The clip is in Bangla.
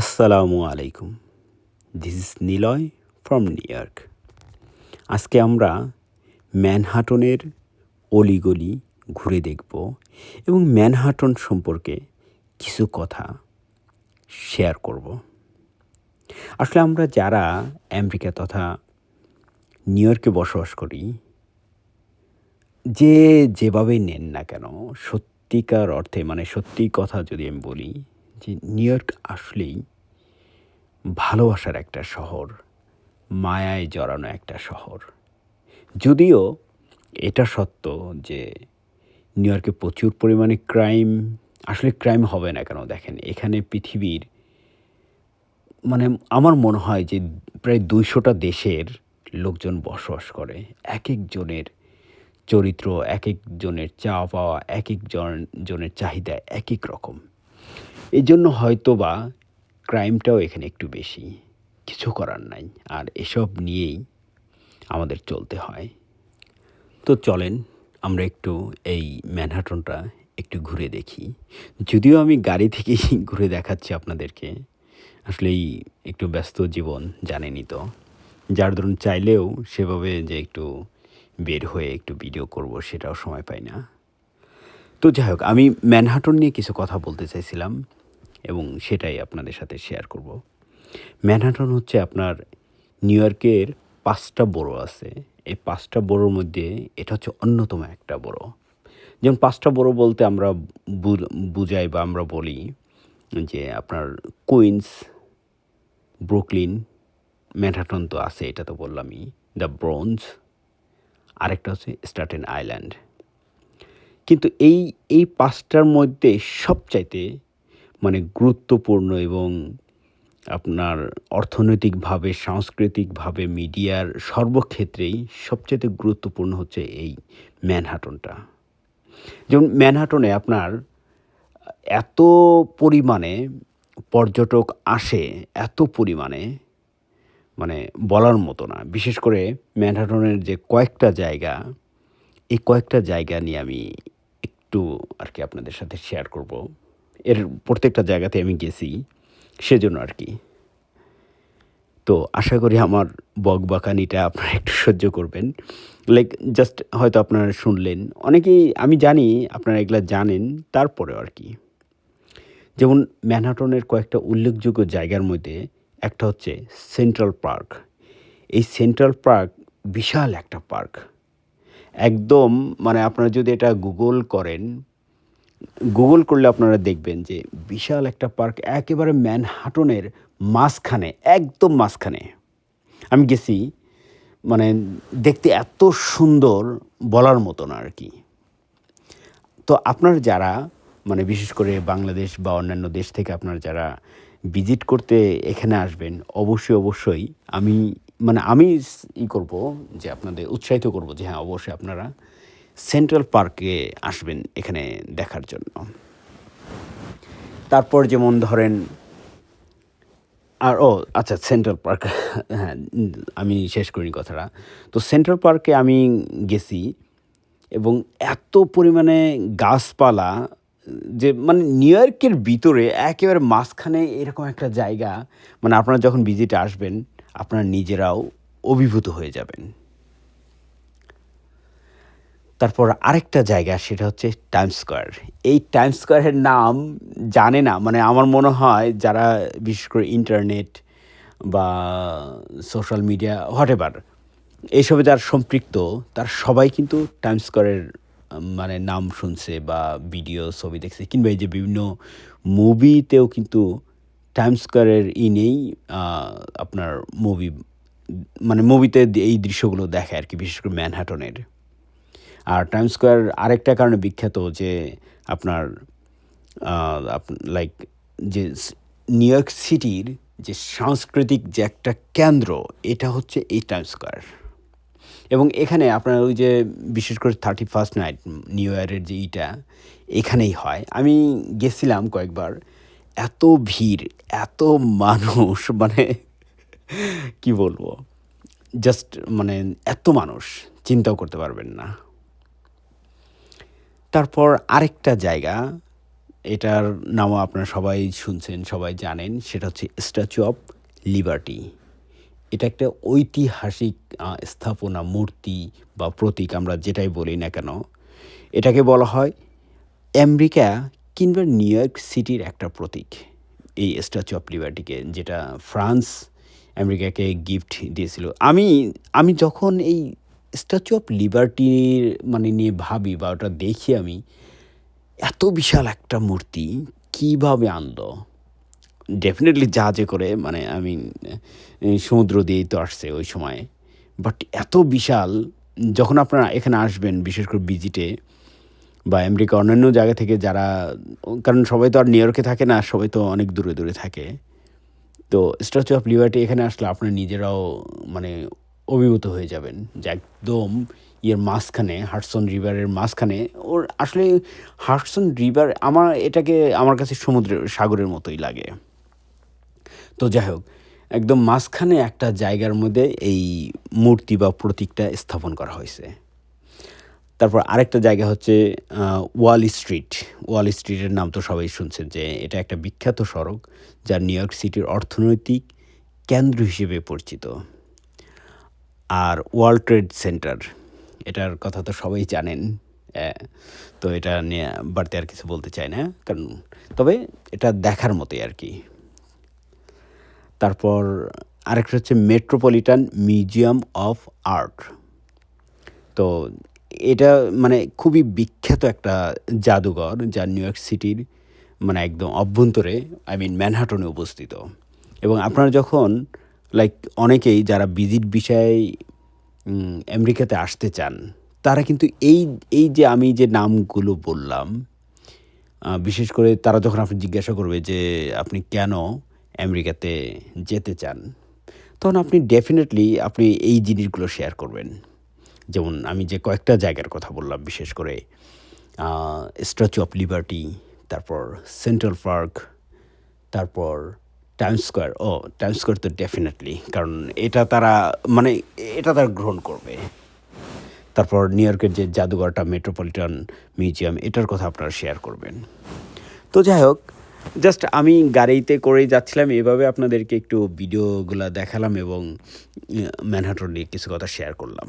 আসসালামু আলাইকুম। This is Nilay from New York আজকে আমরা ম্যানহাটনের অলিগলি ঘুরে দেখব এবং ম্যানহাটন সম্পর্কে কিছু কথা শেয়ার করব। আসলে আমরা যারা আমেরিকা তথা নিউ ইয়র্কে বসবাস করি, যে যেভাবেই নেন না কেন, সত্যিকার অর্থে মানে সত্যি কথা যদি আমি বলি যে নিউ ইয়র্ক আসলেই ভালোবাসার একটা শহর, মায়ায় জড়ানো একটা শহর। যদিও এটা সত্য যে নিউ ইয়র্কে প্রচুর পরিমাণে ক্রাইম আসলে ক্রাইম হবে না কেন দেখেন, এখানে পৃথিবীর মানে আমার মনে হয় যে প্রায় দুইশোটা দেশের লোকজন বসবাস করে। এক একজনের চরিত্র, এক একজনের চা পাওয়া, এক একজন জনের চাহিদা এক এক রকম। এই জন্য হয়তো বা ক্রাইমটাও এখানে একটু বেশি। কিছু করার নাই। আর এসব নিয়েই আমাদের চলতে হয়। তো চলেন, আমরা একটু এই ম্যানহাটনটা একটু ঘুরে দেখি। যদিও আমি গাড়ি থেকেই ঘুরে দেখাচ্ছি আপনাদেরকে। আসলেই একটু ব্যস্ত জীবন জানেনি তো। যার ধরুন চাইলেও সেভাবে যে একটু বের হয়ে একটু ভিডিও করব, সেটাও সময় পাই না। তো যাই হোক, আমি ম্যানহাটন নিয়ে কিছু কথা বলতে চাইছিলাম এবং সেটাই আপনাদের সাথে শেয়ার করব। ম্যানহাটন হচ্ছে আপনার নিউ ইয়র্কের পাঁচটা বড় আছে। এই পাঁচটা বড়োর মধ্যে এটা হচ্ছে অন্যতম একটা বড়। যেমন পাঁচটা বড় বলতে আমরা বুঝাই বা আমরা বলি যে আপনার কুইন্স, ব্রুকলিন, ম্যানহাটন তো আছে, এটা তো বললামই। দ্য ব্রোঞ্জ, আরেকটা হচ্ছে স্টার্টেন আইল্যান্ড। কিন্তু এই এই পাঁচটার মধ্যে সবচাইতে মানে গুরুত্বপূর্ণ এবং আপনার অর্থনৈতিকভাবে, সাংস্কৃতিকভাবে, মিডিয়ার সর্বক্ষেত্রেই সবচেয়ে গুরুত্বপূর্ণ হচ্ছে এই ম্যানহাটনটা। যেমন ম্যানহাটনে আপনার এত পরিমাণে পর্যটক আসে, এত পরিমাণে মানে বলার মতো না। বিশেষ করে ম্যানহাটনের যে কয়েকটা জায়গা, এই কয়েকটা জায়গা নিয়ে আমি একটু আর কি আপনাদের সাথে শেয়ার করব। এর প্রত্যেকটা জায়গাতে আমি গেছি, সেজন্য আর কি তো আশা করি আমার বক বকবাকানিটা আপনারা একটু সহ্য করবেন। লাইক জাস্ট হয়তো আপনারা শুনলেন, অনেকেই আমি জানি আপনারা এগুলা জানেন, তারপরেও আর কি যেমন ম্যানহাটনের কয়েকটা উল্লেখযোগ্য জায়গার মধ্যে একটা হচ্ছে সেন্ট্রাল পার্ক। এই সেন্ট্রাল পার্ক বিশাল একটা পার্ক। একদম মানে আপনারা যদি এটা গুগল করেন গুগল করলে আপনারা দেখবেন যে বিশাল একটা পার্ক একেবারে ম্যানহাটনের মাঝখানে, একদম মাঝখানে। আমি গেছি মানে দেখতে এত সুন্দর বলার মতো না আর কি। তো আপনার যারা মানে বিশেষ করে বাংলাদেশ বা অন্যান্য দেশ থেকে আপনার যারা ভিজিট করতে এখানে আসবেন, অবশ্যই অবশ্যই আমি মানে আমি ই করব যে আপনাদের উৎসাহিত করব যে হ্যাঁ অবশ্যই আপনারা সেন্ট্রাল পার্কে আসবেন এখানে দেখার জন্য। তারপর যেমন ধরেন, আর ও আচ্ছা সেন্ট্রাল পার্ক হ্যাঁ আমি শেষ করিনি কথাটা। তো সেন্ট্রাল পার্কে আমি গেছি এবং এত পরিমাণে গাছপালা, যে মানে নিউ ইয়র্কের ভিতরে একেবারে মাঝখানে এরকম একটা জায়গা মানে আপনারা যখন ভিজিটে আসবেন আপনারা নিজেরাও অভিভূত হয়ে যাবেন। তারপর আরেকটা জায়গা, সেটা হচ্ছে টাইম স্কোয়ার এই টাইম স্কোয়ারের নাম জানে না মানে আমার মনে হয় যারা বিশেষ করে ইন্টারনেট বা সোশ্যাল মিডিয়া হোয়াট এভার এইসবে যারা সম্পৃক্ত, তার সবাই কিন্তু টাইম স্কোয়ারের মানে নাম শুনছে বা ভিডিও ছবি দেখছে, কিংবা এই যে বিভিন্ন মুভিতেও কিন্তু টাইম স্কোয়ারের ই নেই আপনার মুভি মানে মুভিতে এই দৃশ্যগুলো দেখে আর কি, বিশেষ করে ম্যানহাটনের আর টাইম স্কোয়ার আরেকটা কারণে বিখ্যাত যে, আপনার লাইক যে নিউ ইয়র্ক সিটির যে সাংস্কৃতিক যে একটা কেন্দ্র, এটা হচ্ছে এই টাইম স্কোয়ার এবং এখানে আপনার ওই যে, বিশেষ করে থার্টি ফার্স্ট নাইট নিউ ইয়ারের যে ইটা, এখানেই হয়। আমি গেছিলাম কয়েকবার এত ভিড়, এত মানুষ মানে কি বলব? জাস্ট মানে এত মানুষ, চিন্তাও করতে পারবেন না। তারপর আরেকটা জায়গা, এটার নামও আপনারা সবাই শুনছেন, সবাই জানেন, সেটা হচ্ছে স্ট্যাচু অফ লিবার্টি এটা একটা ঐতিহাসিক স্থাপনা, মূর্তি বা প্রতীক, আমরা যেটাই বলি না কেন, এটাকে বলা হয় আমেরিকা কিংবা নিউ ইয়র্ক সিটির একটা প্রতীক, এই স্ট্যাচু অফ লিবার্টিকে যেটা ফ্রান্স আমেরিকাকে গিফট দিয়েছিল। আমি আমি যখন এই স্ট্যাচু অফ লিবার্টির মানে নিয়ে ভাবি বা ওটা দেখি আমি, এত বিশাল একটা মূর্তি কীভাবে আনলো ডেফিনেটলি যা জাহাজে করে মানে আমি সমুদ্র দিয়েই তো আসছে ওই সময়। বাট এত বিশাল, যখন আপনারা এখানে আসবেন, বিশেষ করে ভিজিটে বা আমেরিকা অন্যান্য জায়গা থেকে যারা, কারণ সবাই তো আর নিউ ইয়র্কে থাকে না, সবাই তো অনেক দূরে দূরে থাকে। তো স্ট্যাচু অফ লিবার্টি এখানে আসলে আপনারা নিজেরাও মানে অভিভূত হয়ে যাবেন যে একদম ইয়ের মাঝখানে হার্টসন রিভারের মাঝখানে। ওর আসলে হার্টসন রিভার আমার এটাকে আমার কাছে সমুদ্রের, সাগরের মতোই লাগে। তো যাই হোক, একদম মাঝখানে একটা জায়গার মধ্যে এই মূর্তি বা প্রতীকটা স্থাপন করা হয়েছে। তারপর আরেকটা জায়গা হচ্ছে ওয়াল স্ট্রিট। ওয়াল স্ট্রিটের নাম তো সবাই শুনছেন যে এটা একটা বিখ্যাত সড়ক যা নিউ ইয়র্ক সিটির অর্থনৈতিক কেন্দ্র হিসেবে পরিচিত। আর ওয়ার্ল্ড ট্রেড সেন্টার, এটার কথা তো সবাই জানেন তো এটা নিয়ে বাড়তে আর কিছু বলতে চাই না, কারণ তবে এটা দেখার মতোই আর কি। তারপর আরেকটা হচ্ছে মেট্রোপলিটান মিউজিয়াম অফ আর্ট তো এটা মানে খুবই বিখ্যাত একটা জাদুঘর যা নিউ ইয়র্ক সিটির মানে একদম অভ্যন্তরে, আই মিন ম্যানহাটনে অবস্থিত। এবং আপনারা যখন লাইক অনেকেই যারা ভিজিট বিষয়ে আমেরিকাতে আসতে চান, তারা কিন্তু এই এই যে আমি যে নামগুলো বললাম বিশেষ করে তারা যখন আপনি জিজ্ঞাসা করবে যে আপনি কেন আমেরিকাতে যেতে চান, তখন আপনি ডেফিনেটলি আপনি এই জিনিসগুলো শেয়ার করবেন। যেমন আমি যে কয়েকটা জায়গার কথা বললাম, বিশেষ করে স্ট্যাচু অফ লিবার্টি তারপর সেন্ট্রাল পার্ক তারপর টাইম স্কোয়ার ও টাইম স্কোয়ার তো ডেফিনেটলি কারণ এটা তারা মানে এটা তারা গ্রহণ করবে। তারপর নিউ ইয়র্কের যে জাদুঘরটা মেট্রোপলিটন মিউজিয়াম এটার কথা আপনারা শেয়ার করবেন। তো যাই হোক জাস্ট আমি গাড়িতে করেই যাচ্ছিলাম, এভাবে আপনাদেরকে একটু ভিডিওগুলো দেখালাম এবং ম্যানহাটন নিয়ে কিছু কথা শেয়ার করলাম।